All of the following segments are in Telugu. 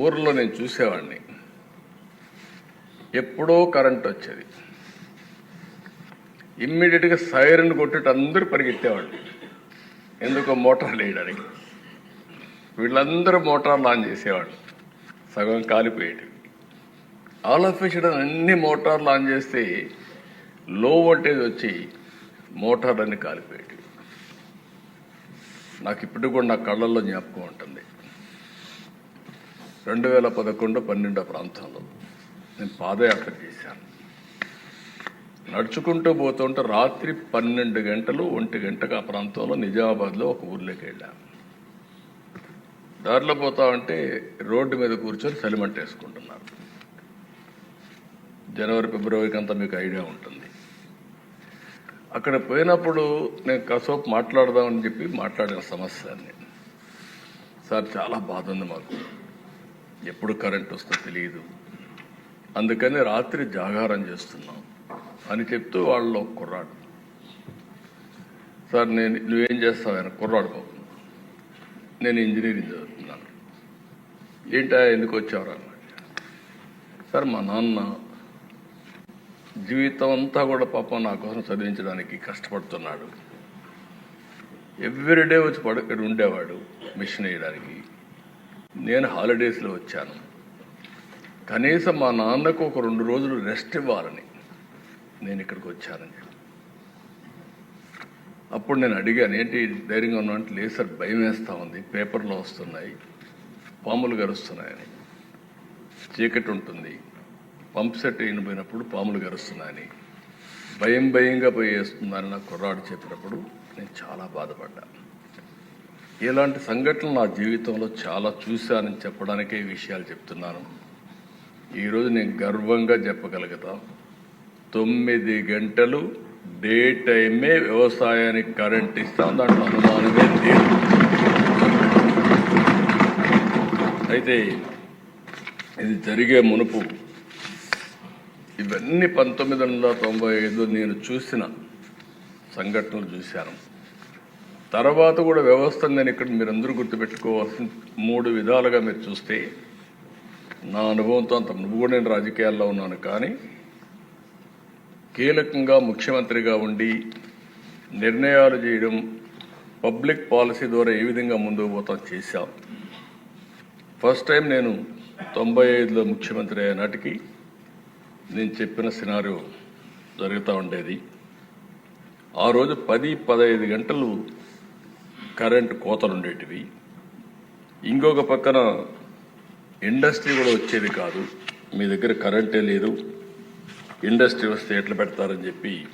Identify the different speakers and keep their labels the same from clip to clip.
Speaker 1: ఊర్లో నేను చూసేవాడిని ఎప్పుడో కరెంట్ వచ్చేది. ఇమ్మీడియట్గా సైరన్ కొట్టేట అందరూ పరిగెత్తేవాళ్ళు ఎందుకో మోటార్లు వేయడానికి వీళ్ళందరూ మోటార్లు ఆన్ చేసేవాళ్ళు సగం కాలిపోయేటివి. ఆల్ ఆఫ్ సడన్ అన్ని మోటార్లు ఆన్ చేస్తే లో వోల్టేజ్ వచ్చి మోటార్లన్నీ కాలిపోయేటివి. నాకు ఇప్పుడు కూడా నా కళ్ళల్లో జ్ఞాపకం ఉంటుంది. రెండు వేల పదకొండు పన్నెండో ప్రాంతంలో నేను పాదయాత్ర చేశాను. నడుచుకుంటూ పోతుంటే రాత్రి పన్నెండు గంటలు ఒంటి గంటకు ఆ ప్రాంతంలో నిజామాబాద్లో ఒక ఊర్లోకి వెళ్ళాను. దారిలో పోతా ఉంటే రోడ్డు మీద కూర్చొని చలిమంట వేసుకుంటున్నారు. జనవరి ఫిబ్రవరికి అంతా మీకు ఐడియా ఉంటుంది. అక్కడ పోయినప్పుడు నేను కాసేపు మాట్లాడదామని చెప్పి మాట్లాడిన సమస్యని సార్ చాలా బాధ ఉంది మాకు. ఎప్పుడు కరెంట్ వస్తుందో తెలియదు అందుకని రాత్రి జాగారం చేస్తున్నాం అని చెప్తూ వాళ్ళు ఒక కుర్రాడు. సార్ నేను నువ్వేం చేస్తావు కుర్రాడు బాబు నేను ఇంజనీరింగ్ చదువుతున్నాను. ఏంటా ఎందుకు వచ్చేవారు? అన్నాడు సార్ మా నాన్న జీవితం అంతా కూడా పాపం నా కోసం చదివించడానికి కష్టపడుతున్నాడు. ఎవ్రీడే వచ్చి పడు ఇక్కడ ఉండేవాడు మిషన్ వేయడానికి. నేను హాలిడేస్లో వచ్చాను. కనీసం మా నాన్నకు ఒక రెండు రోజులు రెస్ట్ ఇవ్వాలని నేను ఇక్కడికి వచ్చానని చెప్పి. అప్పుడు నేను అడిగాను ఏంటి ధైర్యంగా ఉన్నా అంటే లేదు సార్ భయం వేస్తూ ఉంది. పేపర్లో వస్తున్నాయి. పాములు గరుస్తున్నాయని. చీకటి ఉంటుంది. పంప్ సెట్ పోయినప్పుడు పాములు గరుస్తున్నాయని. భయం భయంగా పోయి వేస్తుందని నా కుర్రాడు చెప్పినప్పుడు నేను చాలా బాధపడ్డాను ఇలాంటి సంఘటనలు నా జీవితంలో చాలా చూశానని చెప్పడానికే ఈ విషయాలు చెప్తున్నాను. ఈరోజు నేను గర్వంగా చెప్పగలుగుతా. తొమ్మిది గంటలు డే టైమే వ్యవసాయానికి కరెంట్ ఇస్తాం దాంట్లో అనుమానమే లేదు. అయితే ఇది జరిగే మునుపు ఇవన్నీ పంతొమ్మిది వందల తొంభై ఐదు నేను చూసిన సంఘటనలు చూశాను. తర్వాత కూడా వ్యవస్థ నేను ఇక్కడ మీరందరూ గుర్తుపెట్టుకోవాల్సిన మూడు విధాలుగా మీరు చూస్తే నా అనుభవంతో అంత నువ్వు కూడా నేను రాజకీయాల్లో ఉన్నాను కానీ కీలకంగా ముఖ్యమంత్రిగా ఉండి నిర్ణయాలు చేయడం పబ్లిక్ పాలసీ ద్వారా ఏ విధంగా ముందుకు పోతాం చేశాం. ఫస్ట్ టైం నేను తొంభై ఐదులో ముఖ్యమంత్రి అయిన నాటికి నేను చెప్పిన సినారో జరుగుతూ ఉండేది. ఆ రోజు పది పదహైదు గంటలు కరెంట్ కోతలు ఉండేటివి ఇంకొక పక్కన ఇండస్ట్రీ కూడా వచ్చేది కాదు. మీ దగ్గర కరెంటే లేదు. ఇండస్ట్రీ వస్తే ఎట్లా పెడతారని చెప్పి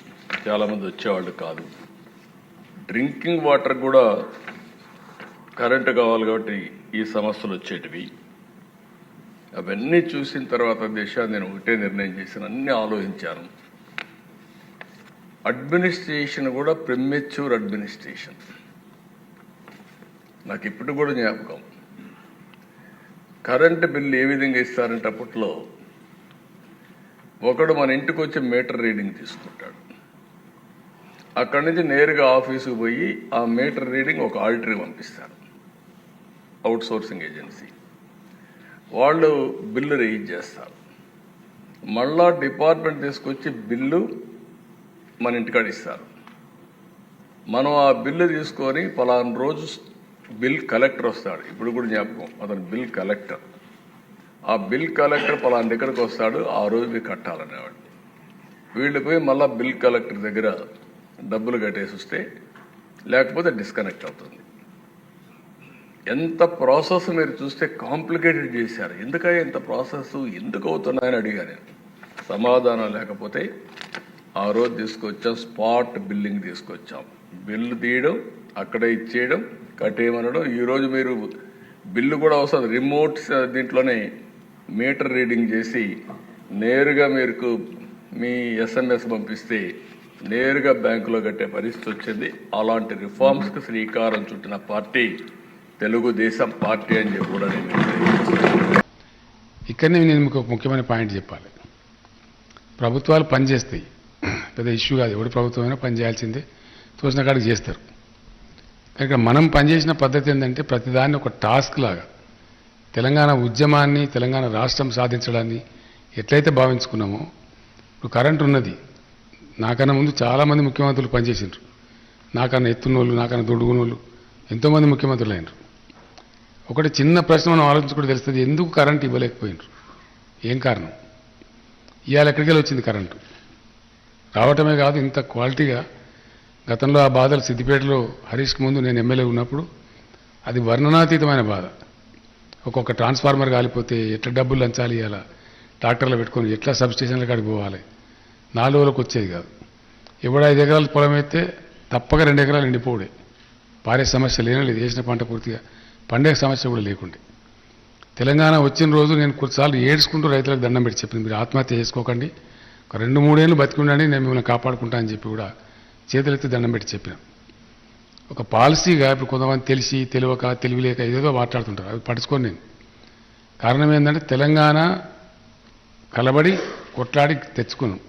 Speaker 1: చాలామంది వచ్చేవాళ్ళు కాదు. డ్రింకింగ్ వాటర్ కూడా కరెంటు కావాలి కాబట్టి ఈ సమస్యలు వచ్చేటివి. అవన్నీ చూసిన తర్వాత దేశాన్ని నేను ఒకటే నిర్ణయం చేసిన అన్ని ఆలోచించాను. అడ్మినిస్ట్రేషన్ కూడా ప్రిమెచ్యూర్ అడ్మినిస్ట్రేషన్. నాకు ఇప్పుడు కూడా జ్ఞాపకం. కరెంటు బిల్లు ఏ విధంగా ఇస్తారంటే అప్పట్లో ఒకడు మన ఇంటికి వచ్చి మీటర్ రీడింగ్ తీసుకుంటాడు. అక్కడి నుంచి నేరుగా ఆఫీసుకు పోయి ఆ మీటర్ రీడింగ్ ఒక ఆల్టరీ పంపిస్తారు. Outsourcing agency. వాళ్ళు బిల్లు రేజ్ చేస్తారు. మళ్ళా డిపార్ట్మెంట్ తీసుకొచ్చి బిల్లు మన ఇంటికాడ ఇస్తారు. మనం ఆ బిల్లు తీసుకొని పలానా రోజు బిల్ కలెక్టర్ వస్తాడు. ఇప్పుడు కూడా జ్ఞాపకం. అతను బిల్ కలెక్టర్. ఆ బిల్ కలెక్టర్ పలానా దగ్గరకు వస్తాడు. ఆ రోజు మీరు కట్టాలనేవాడు. వీళ్ళు పోయి మళ్ళీ బిల్ కలెక్టర్ దగ్గర డబ్బులు కట్టేసి వస్తే లేకపోతే డిస్కనెక్ట్ అవుతుంది. ఎంత ప్రాసెస్ మీరు చూస్తే కాంప్లికేటెడ్ చేశారు. ఎందుకయ్యా ఇంత ప్రాసెస్? ఎందుకు అవుతున్నాయని అడిగా నేను. సమాధానం లేకపోతే ఆ రోజు తీసుకొచ్చాం స్పాట్ బిల్లింగ్ తీసుకొచ్చాం. బిల్లు తీయడం అక్కడ ఇచ్చేయడం కట్టేయమనడం. ఈరోజు మీరు బిల్లు కూడా వస్తుంది. రిమోట్ దీంట్లోనే మీటర్ రీడింగ్ చేసి నేరుగా మీకు మీ ఎస్ఎంఎస్ పంపిస్తే నేరుగా బ్యాంకులో కట్టే పరిస్థితి వచ్చింది. అలాంటి రిఫార్మ్స్కి శ్రీకారం చుట్టిన పార్టీ తెలుగుదేశం పార్టీ అని చెప్పి కూడా నేను
Speaker 2: ఇక్కడనే నేను మీకు ఒక ముఖ్యమైన పాయింట్ చెప్పాలి. ప్రభుత్వాలు పనిచేస్తాయి. పెద్ద ఇష్యూ కాదు. ఎవడు ప్రభుత్వం అయినా పని చేయాల్సిందే. తోచిన కాడికి చేస్తారు. ఇక్కడ మనం పనిచేసిన పద్ధతి ఏంటంటే ప్రతిదాన్ని ఒక టాస్క్ లాగా. తెలంగాణ ఉద్యమాన్ని తెలంగాణ రాష్ట్రం సాధించడాన్ని ఎట్లయితే భావించుకున్నామో ఇప్పుడు కరెంట్ ఉన్నది. నాకన్నా ముందు చాలామంది ముఖ్యమంత్రులు పనిచేసిండ్రు. నాకన్నా ఎత్తున్నోళ్ళు నాకన్నా దొడుగునోళ్ళు ఎంతోమంది ముఖ్యమంత్రులు అయినరు ఒకటి చిన్న ప్రశ్న మనం ఆలోచించుకుంటే తెలుస్తుంది ఎందుకు కరెంట్ ఇవ్వలేకపోయినారు? ఏం కారణం? ఇవాళ ఎక్కడికి వెళ్ళి వచ్చింది కరెంటు? రావటమే కాదు ఇంత క్వాలిటీగా గతంలో ఆ బాధలు సిద్దిపేటలో హరీష్కి ముందు నేను ఎమ్మెల్యే ఉన్నప్పుడు అది వర్ణనాతీతమైన బాధ. ఒక్కొక్క ట్రాన్స్ఫార్మర్ కాలిపోతే ఎట్లా డబ్బులు లంచాలి ఇవ్వాలా ట్రాక్టర్లు పెట్టుకొని ఎట్లా సబ్స్టేషన్ల కాడికి పోవాలి? నాలుగు రోజులకు వచ్చేది కాదు. ఎవడు ఐదు ఎకరాల పొలం అయితే తప్పక రెండు ఎకరాలు ఎండిపోడే పారే సమస్య లేనే లేదు వేసిన పంట పూర్తిగా పండే సమస్య కూడా లేకుండే. తెలంగాణ వచ్చిన రోజు నేను కొన్నిసార్లు ఏడ్చుకుంటూ రైతులకు దండం పెట్టి చెప్పింది మీరు ఆత్మహత్య చేసుకోకండి. ఒక రెండు మూడేళ్ళు బతికి ఉండండి నేను మిమ్మల్ని కాపాడుకుంటా అని చెప్పి కూడా చేతులెత్తి దండం పెట్టి చెప్పిన. ఒక పాలసీగా ఇప్పుడు కొంతమంది తెలిసి తెలియక తెలివిలేక ఏదేదో మాట్లాడుతుంటారు. అవి పట్టించుకోను నేను. కారణం ఏంటంటే తెలంగాణ కలబడి కొట్లాడి తెచ్చుకున్నాం.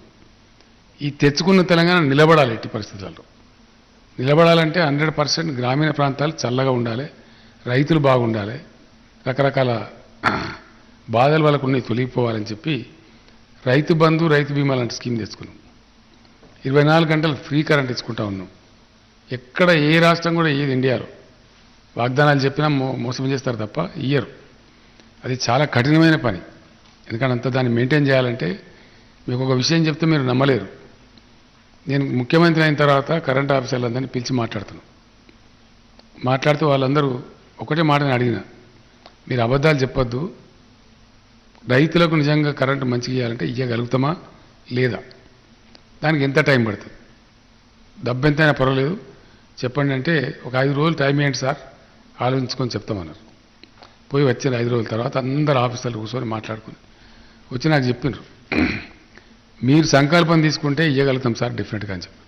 Speaker 2: ఈ తెచ్చుకున్న తెలంగాణ నిలబడాలి ఎట్టి పరిస్థితులలో. నిలబడాలంటే హండ్రెడ్ పర్సెంట్ గ్రామీణ ప్రాంతాలు చల్లగా ఉండాలి రైతులు బాగుండాలి రకరకాల బాధలు వాళ్ళకు ఉన్నాయి తొలగిపోవాలని చెప్పి రైతు బంధు రైతు బీమా లాంటి స్కీమ్ తెచ్చుకున్నాం. ఇరవై నాలుగు గంటలు ఫ్రీ కరెంట్ ఇచ్చుకుంటా ఉన్నాం. ఎక్కడ ఏ రాష్ట్రం కూడా ఏది ఇండియాలో. వాగ్దానాలు చెప్పినా మో మోసం చేస్తారు తప్ప ఇయ్యరు. అది చాలా కఠినమైన పని. ఎందుకంటే అంత దాన్ని మెయింటైన్ చేయాలంటే మీకు ఒక విషయం చెప్తే మీరు నమ్మలేరు. నేను ముఖ్యమంత్రి అయిన తర్వాత కరెంట్ ఆఫీసర్లందరినీ పిలిచి మాట్లాడుతున్నాను మాట్లాడుతూ వాళ్ళందరూ ఒకటే మాటని అడిగిన. మీరు అబద్ధాలు చెప్పొద్దు. రైతులకు నిజంగా కరెంటు మంచిగా ఇవ్వాలంటే ఇవ్వగలుగుతామా లేదా? దానికి ఎంత టైం పడుతుంది? డబ్బు ఎంతైనా పర్వాలేదు. చెప్పండి అంటే ఒక ఐదు రోజులు టైం ఏంటి సార్. ఆలోచించుకొని చెప్తామన్నారు. పోయి వచ్చిన ఐదు రోజుల తర్వాత అందరు ఆఫీసర్లు కూర్చొని మాట్లాడుకుని వచ్చి నాకు చెప్పినారు మీరు సంకల్పం తీసుకుంటే ఇవ్వగలుగుతాం సార్ డెఫినెట్గా అని చెప్పారు.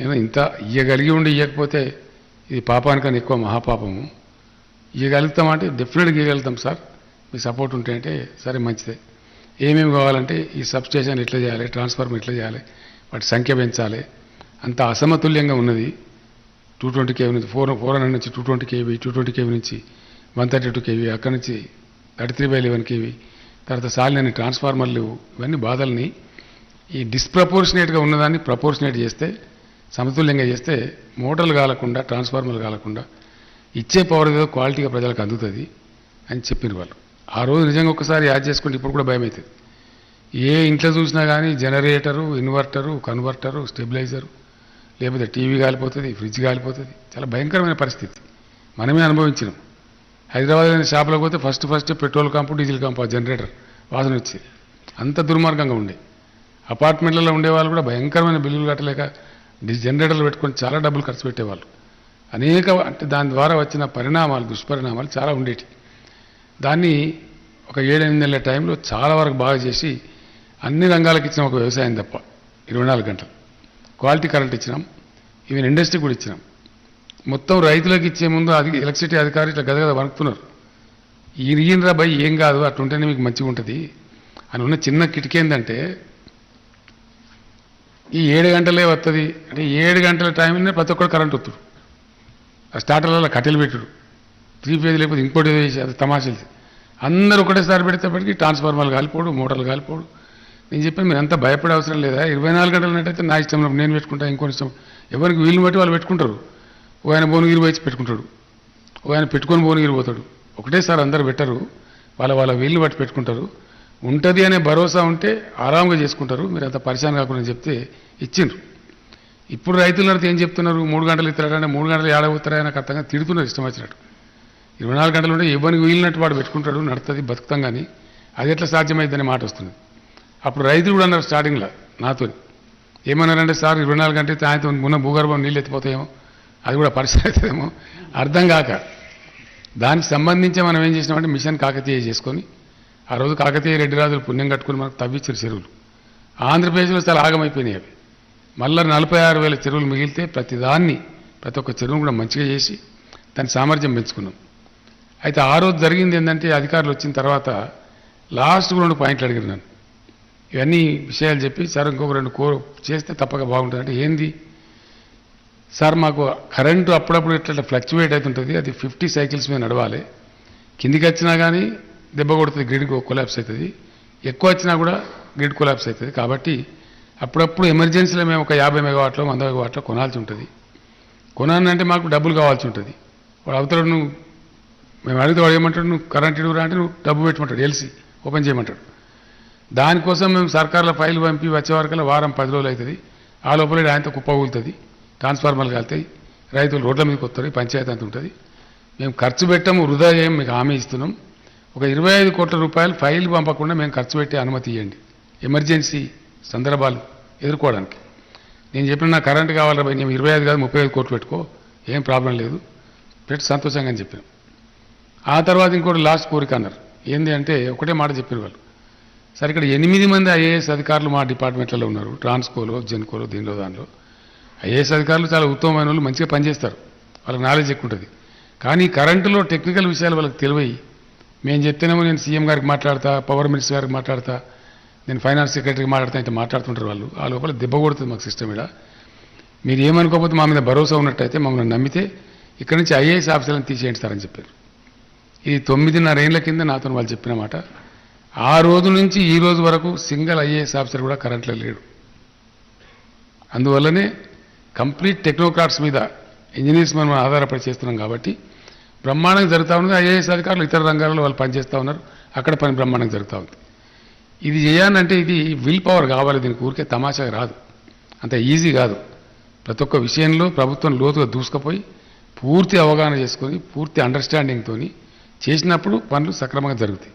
Speaker 2: నేను ఇంత ఇవ్వగలిగి ఉండి ఇవ్వకపోతే ఇది పాపానికన్నా ఎక్కువ మహాపాపము. ఇవ్వగలుగుతామంటే డెఫినెట్గా ఇవ్వగలుగుతాం సార్. మీ సపోర్ట్ ఉంటే అంటే సరే మంచిదే. ఏమేమి కావాలంటే ఈ సబ్స్టేషన్ ఎట్లా చేయాలి ట్రాన్స్ఫార్మర్ ఎట్లా చేయాలి వాటి సంఖ్య పెంచాలి. అంత అసమతుల్యంగా ఉన్నది టూ ట్వంటీ కేవీ నుంచి ఫోర్ ఫోర్ హండ్రెడ్ నుంచి two twenty KV two twenty KV నుంచి వన్ థర్టీ టూ కేవీ అక్కడి నుంచి thirty three by eleven KV తర్వాత సాలిన ట్రాన్స్ఫార్మర్లు ఇవన్నీ బాధల్ని ఈ డిస్ప్రపోర్షనేట్గా ఉన్నదాన్ని ప్రపోర్షనేట్ చేస్తే సమతుల్యంగా చేస్తే మోటార్లు కాలకుండా ట్రాన్స్ఫార్మర్లు కాలకుండా ఇచ్చే పవర్ ఏదో క్వాలిటీగా ప్రజలకు అందుతుంది అని చెప్పిన వాళ్ళు. ఆ రోజు నిజంగా ఒకసారి యాడ్ చేసుకుంటే ఇప్పుడు కూడా భయం అవుతుంది ఏ ఇంట్లో చూసినా కానీ జనరేటరు ఇన్వర్టరు కన్వర్టరు స్టెబిలైజరు లేకపోతే టీవీ కాలిపోతుంది ఫ్రిడ్జ్ కాలిపోతుంది చాలా భయంకరమైన పరిస్థితి. మనమే అనుభవించినాం. హైదరాబాద్ షాపులకు పోతే ఫస్ట్ ఫస్ట్ పెట్రోల్ కంపు డీజిల్ కంపు జనరేటర్ వాసన వచ్చేది. అంత దుర్మార్గంగా ఉండే. అపార్ట్మెంట్లలో ఉండేవాళ్ళు కూడా భయంకరమైన బిల్లులు కట్టలేక జనరేటర్లు పెట్టుకొని చాలా డబ్బులు ఖర్చు పెట్టేవాళ్ళు. అనేక అంటే దాని ద్వారా వచ్చిన పరిణామాలు దుష్పరిణామాలు చాలా ఉండేటి దాన్ని ఒక ఏడెనిమిది నెలల టైంలో చాలా వరకు బాగా చేసి అన్ని రంగాలకు ఇచ్చిన ఒక వ్యవసాయం తప్ప ఇరవై నాలుగు గంటలు. క్వాలిటీ కరెంట్ ఇచ్చినాం. ఈవెన్ ఇండస్ట్రీ కూడా ఇచ్చినాం. మొత్తం రైతులకు ఇచ్చే ముందు అది ఎలక్ట్రిసిటీ అధికారులు ఇట్లా గదగద వణుకుతున్నారు. ఈయనరా భయ్ ఏం కాదు అట్లుంటేనే మీకు మంచిగా ఉంటుంది అని ఉన్న చిన్న కిటికీ ఏంటంటే ఈ ఏడు గంటలే వస్తుంది అంటే ఏడు గంటల టైంలోనే ప్రతి ఒక్కరు కరెంట్ వస్తుంది ఆ స్టార్టర్లలో కట్టెలు పెట్టుడు. త్రీ ఫేజ్ లేకపోతే ఇంకోటి అది తమాషలు అందరూ ఒకటేసారి పెడితేప్పటికీ ట్రాన్స్ఫార్మర్లు కాలిపోడు మోటార్లు కాలిపోడు. నేను చెప్పాను మీరు అంత భయపడే అవసరం లేదా? ఇరవై నాలుగు గంటలు ఉన్నట్టయితే నా ఇష్టంలో నేను పెట్టుకుంటా ఇంకో ఇష్టం. ఎవరికి వీలు బట్టి వాళ్ళు పెట్టుకుంటారు. ఓ ఆయన భువనగిరి పోయి పెట్టుకుంటాడు. ఓ ఆయన పెట్టుకొని భువనగిరి పోతాడు. ఒకటేసారి అందరు పెట్టరు. వాళ్ళ వాళ్ళ వీలుని బట్టి పెట్టుకుంటారు. ఉంటుంది అనే భరోసా ఉంటే ఆరాంగా చేసుకుంటారు. మీరు అంత పరిశాన్ కాకుండా చెప్తే ఇచ్చిండ్రు. ఇప్పుడు రైతులు నడితే ఏం చెప్తున్నారు? మూడు గంటలు ఇస్తారంటే మూడు గంటలు ఏడవుతారా నాకు అర్థంగా తిడుతున్నారు ఇష్టం వచ్చినట్టు. ఇరవై నాలుగు గంటలు ఉంటే ఇవ్వనికి వీలినట్టు వాడు పెట్టుకుంటాడు నడుతుంది బతుకుతాం కానీ అది ఎట్లా సాధ్యమైందనే మాట వస్తుంది. అప్పుడు రైతులు కూడా అన్నారు స్టార్టింగ్లో నాతో ఏమన్నారంటే సార్ ఇరవై నాలుగు గంటలు అయితే ఆయనతో ఉన్న భూగర్భం నీళ్ళు ఎత్తిపోతాయేమో అది కూడా పరిస్థితి అవుతుందేమో అర్థం కాక. దానికి సంబంధించి మనం ఏం చేసినామంటే మిషన్ కాకతీయ చేసుకొని ఆ రోజు కాకతీయ రెడ్డి రాజులు పుణ్యం కట్టుకుని మనకు తవ్విచ్చారు చెరువులు. ఆంధ్రప్రదేశ్లో చాలా ఆగమైపోయినాయి అవి. మళ్ళీ నలభై ఆరు వేల చెరువులు మిగిలితే ప్రతి దాన్ని ప్రతి ఒక్క చెరువును కూడా మంచిగా చేసి దాని సామర్థ్యం పెంచుకున్నాం. అయితే ఆ రోజు జరిగింది ఏంటంటే అధికారులు వచ్చిన తర్వాత లాస్ట్ రెండు పాయింట్లు అడిగారు నన్ను. ఇవన్నీ విషయాలు చెప్పి సార్ ఇంకొక రెండు కో చేస్తే తప్పక బాగుంటుంది. అంటే ఏంది? సార్ మాకు కరెంటు అప్పుడప్పుడు ఇట్లా ఫ్లక్చువేట్ అవుతుంటుంది అది ఫిఫ్టీ సైకిల్స్ మీద నడవాలి. కిందికి వచ్చినా కానీ దెబ్బ కొడుతుంది గ్రిడ్ కొలాప్స్ అవుతుంది. ఎక్కువ వచ్చినా కూడా గ్రిడ్ కొలాప్స్ అవుతుంది. కాబట్టి అప్పుడప్పుడు ఎమర్జెన్సీలో మేము ఒక యాభై మెగావాట్లో వంద మెగావాట్లో కొనాల్సి ఉంటుంది. కొనాలంటే మాకు డబ్బులు కావాల్సి ఉంటుంది. వాడు అవతలను నువ్వు మేము అడిగితే వాడు ఏమంటాడు నువ్వు కరెంట్ ఇడుగురా అంటే నువ్వు డబ్బు పెట్టమంటాడు ఎల్సీ ఓపెన్ చేయమంటాడు. దానికోసం మేము సర్కార్ల ఫైల్ పంపి వచ్చే వరకల్లా వారం పది రోజులు అవుతుంది. ఆ లోపల ఆయనతో కుప్ప కూలుతుంది ట్రాన్స్ఫార్మర్లు కలుతాయి రైతులు రోడ్ల మీదకి వస్తారు పంచాయతీ అంత ఉంటుంది. మేము ఖర్చు పెట్టాము వృధా చేయం మీకు హామీ ఇస్తున్నాం. ఒక ఇరవై ఐదు కోట్ల రూపాయలు ఫైల్ పంపకుండా మేము ఖర్చు పెట్టే అనుమతి ఇవ్వండి ఎమర్జెన్సీ సందర్భాలు ఎదుర్కోవడానికి. నేను చెప్పిన నాకు కరెంట్ కావాలి మేము నేను ఇరవై ఐదు కాదు ముప్పై ఐదు కోట్లు పెట్టుకో ఏం ప్రాబ్లం లేదు. పెట్టి సంతోషంగా అని చెప్పాను. ఆ తర్వాత ఇంకోటి లాస్ట్ కోరిక అన్నారు ఏంది అంటే ఒకటే మాట చెప్పారు వాళ్ళు. సరే ఇక్కడ ఎనిమిది మంది ఐఏఎస్ అధికారులు మా డిపార్ట్మెంట్లలో ఉన్నారు. ట్రాన్స్కోలో జెన్కోలో దీనిలో దానిలో. ఐఏఎస్ అధికారులు చాలా ఉత్తమమైన వాళ్ళు మంచిగా పనిచేస్తారు. వాళ్ళకి నాలెడ్జ్ ఎక్కువ ఉంటుంది. కానీ కరెంటులో టెక్నికల్ విషయాలు వాళ్ళకి తెలివై మేము చెప్తేనేమో నేను సీఎం గారికి మాట్లాడతా పవర్ మినిస్టర్ గారికి మాట్లాడతా నేను ఫైనాన్స్ సెక్రటరీకి మాట్లాడతా అంటే మాట్లాడుతుంటారు వాళ్ళు. ఆ లోపల దెబ్బ కొడుతుంది మాకు సిస్టమ్ ఇక్కడ మీరు ఏమనుకోకపోతే మా మీద భరోసా ఉన్నట్టయితే మమ్మల్ని నమ్మితే ఇక్కడి నుంచి ఐఏఎస్ ఆఫీసర్లను తీసేయండి సార్ అని చెప్పారు. ఇది తొమ్మిదిన్నర ఏళ్ళ కింద నాతో వాళ్ళు చెప్పిన మాట ఆ రోజు నుంచి ఈ రోజు వరకు సింగిల్ ఐఏఎస్ ఆఫీసర్ కూడా కరెంట్లో లేడు. అందువల్లనే కంప్లీట్ టెక్నోక్రాట్స్ మీద ఇంజనీర్స్ మనం ఆధారపడి చేస్తున్నాం కాబట్టి బ్రహ్మాండంగా జరుగుతూ ఉంది ఐఏఎస్ అధికారులు ఇతర రంగాల్లో వాళ్ళు పనిచేస్తూ ఉన్నారు. అక్కడ పని బ్రహ్మాండంగా జరుగుతూ ఉంది. ఇది చేయాలంటే ఇది విల్ పవర్ కావాలి. దీనికి ఊరికే తమాషా రాదు. అంత ఈజీ కాదు. ప్రతి ఒక్క విషయంలో ప్రభుత్వం లోతుగా దూసుకుపోయి పూర్తి అవగాహన చేసుకొని పూర్తి అండర్స్టాండింగ్తో చేసినప్పుడు పనులు సక్రమంగా జరుగుతాయి.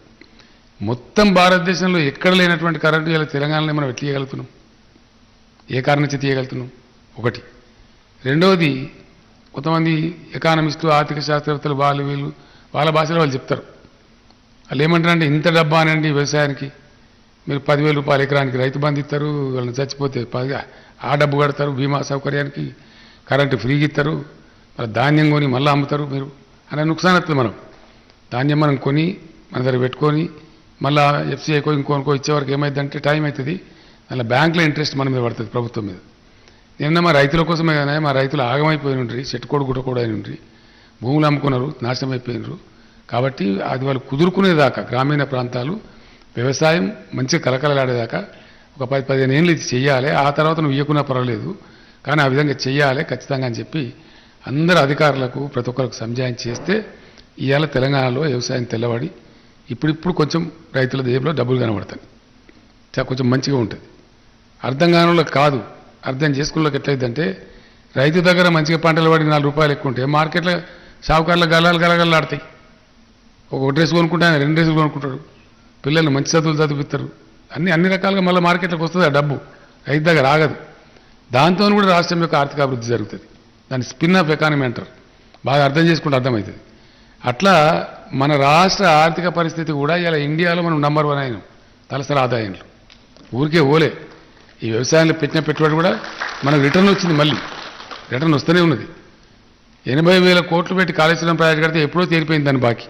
Speaker 2: మొత్తం భారతదేశంలో ఎక్కడ లేనటువంటి కరెంటు ఇలా తెలంగాణలో మనం ఎట్లా తీయగలుగుతున్నాం ఏ కారణం నుంచి తీయగలుగుతున్నాం ఒకటి. రెండవది కొంతమంది ఎకానమిస్టులు ఆర్థిక శాస్త్రవేత్తలు వాళ్ళు వీళ్ళు వాళ్ళ భాషలో వాళ్ళు చెప్తారు. వాళ్ళు ఏమంటారంటే ఇంత డబ్బా అనండి వ్యవసాయానికి మీరు పదివేల రూపాయలు ఎకరానికి రైతు బంధు ఇస్తారు వాళ్ళని చచ్చిపోతే పది ఆ డబ్బు కడతారు బీమా సౌకర్యానికి కరెంటు ఫ్రీగా ఇస్తారు మళ్ళీ ధాన్యం కొని మళ్ళీ అమ్ముతారు మీరు అనే నుక్సాన్ మనం. ధాన్యం మనం కొని మన దగ్గర పెట్టుకొని మళ్ళీ ఎఫ్సీఐకో ఇంకోనుకో ఇచ్చేవరకు ఏమైందంటే టైం అవుతుంది అలా బ్యాంకులో ఇంట్రెస్ట్ మన మీద పడుతుంది ప్రభుత్వం మీద. నిన్న మా రైతుల కోసమే కానీ మా రైతులు ఆగమైపోయి ఉండ్రి చెట్టుకోడు గుట్టకోడు అయిన ఉండ్రి భూములు అమ్ముకున్నారు నాశనం అయిపోయినరు కాబట్టి అది వాళ్ళు కుదురుకునేదాకా గ్రామీణ ప్రాంతాలు వ్యవసాయం మంచిగా కలకలలాడేదాకా ఒక పది పదిహేను ఏళ్ళు ఇది చెయ్యాలి ఆ తర్వాత నువ్వు ఇవ్వకున్నా పర్వాలేదు. కానీ ఆ విధంగా చెయ్యాలి ఖచ్చితంగా అని చెప్పి అందరు అధికారులకు ప్రతి ఒక్కరికి సంజాయం చేస్తే ఇవాళ తెలంగాణలో వ్యవసాయం తెల్లబడి ఇప్పుడిప్పుడు కొంచెం రైతుల జేబులో డబ్బులు కనబడతాయి. కొంచెం మంచిగా ఉంటుంది. అర్థం కాని కాదు. అర్థం చేసుకున్నకి ఎట్లయిద్దంటే రైతు దగ్గర మంచిగా పంటలు పడి నాలుగు రూపాయలు ఎక్కువ ఉంటే మార్కెట్లో షావుకారుల గలాలు గలగలాడతాయి ఒక డ్రెస్ కొనుక్కుంటే ఆయన రెండు డ్రెస్సులు కొనుక్కుంటాడు. పిల్లల్ని మంచి చదువులు చదివిస్తారు. అన్ని అన్ని రకాలుగా మళ్ళీ మార్కెట్లోకి వస్తుంది ఆ డబ్బు. రైతు దగ్గర ఆగదు. దాంతో కూడా రాష్ట్రం యొక్క ఆర్థిక అభివృద్ధి జరుగుతుంది. దాన్ని స్పిన్ ఆఫ్ ఎకానమీ అంటారు. బాగా అర్థం చేసుకుంటే అర్థమవుతుంది. అట్లా మన రాష్ట్ర ఆర్థిక పరిస్థితి కూడా ఇలా ఇండియాలో మనం నంబర్ వన్ అయినాం. తలసరి ఆదాయంలో. ఊరికే ఓలే. ఈ వ్యవసాయంలో పెట్టిన పెట్టుబడి కూడా మనకు రిటర్న్ వచ్చింది మళ్ళీ. రిటర్న్ వస్తూనే ఉన్నది. ఎనభై వేల కోట్లు పెట్టి కాళేశ్వరం ప్రాజెక్ట్ కడితే ఎప్పుడో తీరిపోయింది దాని బాకీ.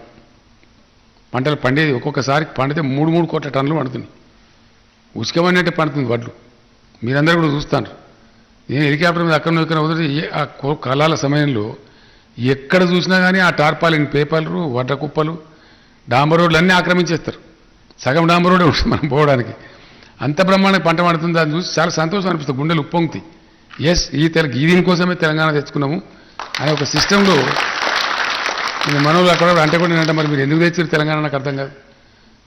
Speaker 2: పంటలు పండేది ఒక్కొక్కసారి పండితే మూడు మూడు కోట్ల టన్నులు పండుతుంది. ఉసుకమన్నట్టే పండుతుంది వడ్లు. మీరందరూ కూడా చూస్తాను నేను హెలికాప్టర్ మీద అక్కడ ఇక్కడ వదిలి ఆ కో- కాలాల సమయంలో ఎక్కడ చూసినా కానీ ఆ టార్పాలిన్ పేపర్లు వడ్ల కుప్పలు డాంబర్ రోడ్లు అన్నీ ఆక్రమించేస్తారు. సగం డాంబర్ రోడ్ ఉంటుంది మనం పోవడానికి. అంత బ్రహ్మాండంగా పంట పడుతుంది దాన్ని చూసి చాలా సంతోషం అనిపిస్తుంది. గుండెలు ఉప్పొంగుతి ఎస్ ఈ తెల ఈ దీనికోసమే తెలంగాణ తెచ్చుకున్నాము అనే ఒక సిస్టంలో నేను అక్కడ అంటే కూడా నేనంటే మరి మీరు ఎందుకు తెచ్చారు తెలంగాణ నాకు అర్థం కాదు.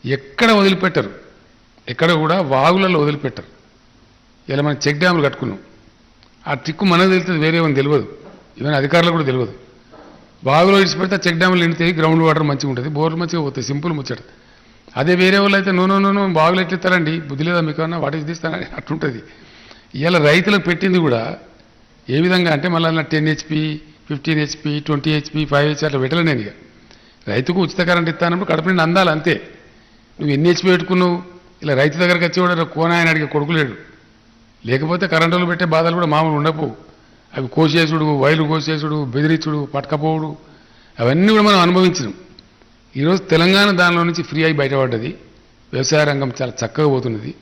Speaker 2: ఎక్కడ వదిలిపెట్టరు? ఎక్కడ కూడా వాగులలో వదిలిపెట్టరు. ఇలా మనం చెక్ డ్యాములు కట్టుకున్నాం. ఆ ట్రిక్కు మనకు తెలుస్తుంది వేరే ఏమని తెలియదు. ఈవెన్ అధికారులకు కూడా తెలియదు. బావిలో ఇడిచిపెడితే చెక్ డ్యాములు నిండితే గ్రౌండ్ వాటర్ మంచిగా ఉంటుంది. బోర్లు మంచిగా పోతాయి సింపుల్ ముచ్చట. అదే వేరే వాళ్ళు అయితే నూనె నూనె నో బాగులు ఎట్లిస్తారండి బుద్ధి లేదా మీకు అన్న? వాటి తీస్తానని అట్టుంటుంది. ఇలా రైతులకు పెట్టింది కూడా ఏ విధంగా అంటే మళ్ళీ ten HP fifteen HP twenty HP five HP అట్లా పెట్టలే నేను ఇక. రైతుకు ఉచిత కరెంట్ ఇస్తానప్పుడు కడప నిండి అందాలి అంతే. నువ్వు ఎన్ని హెచ్పి పెట్టుకున్నావు? ఇలా రైతు దగ్గరికి వచ్చి కూడా కోన ఆయన అడిగే కొడుకులేడు లేకపోతే కరెంటులు పెట్టే బాధలు కూడా మామూలు ఉండకపోవు అవి కోసేసుడు వైర్లు కోసేసుడు బెదిరించుడు పట్టకపోవుడు అవన్నీ కూడా మనం అనుభవించినాం. ఈరోజు తెలంగాణ దానిలో నుంచి ఫ్రీ అయి బయటపడ్డది. వ్యవసాయ రంగం చాలా చక్కగా పోతున్నది.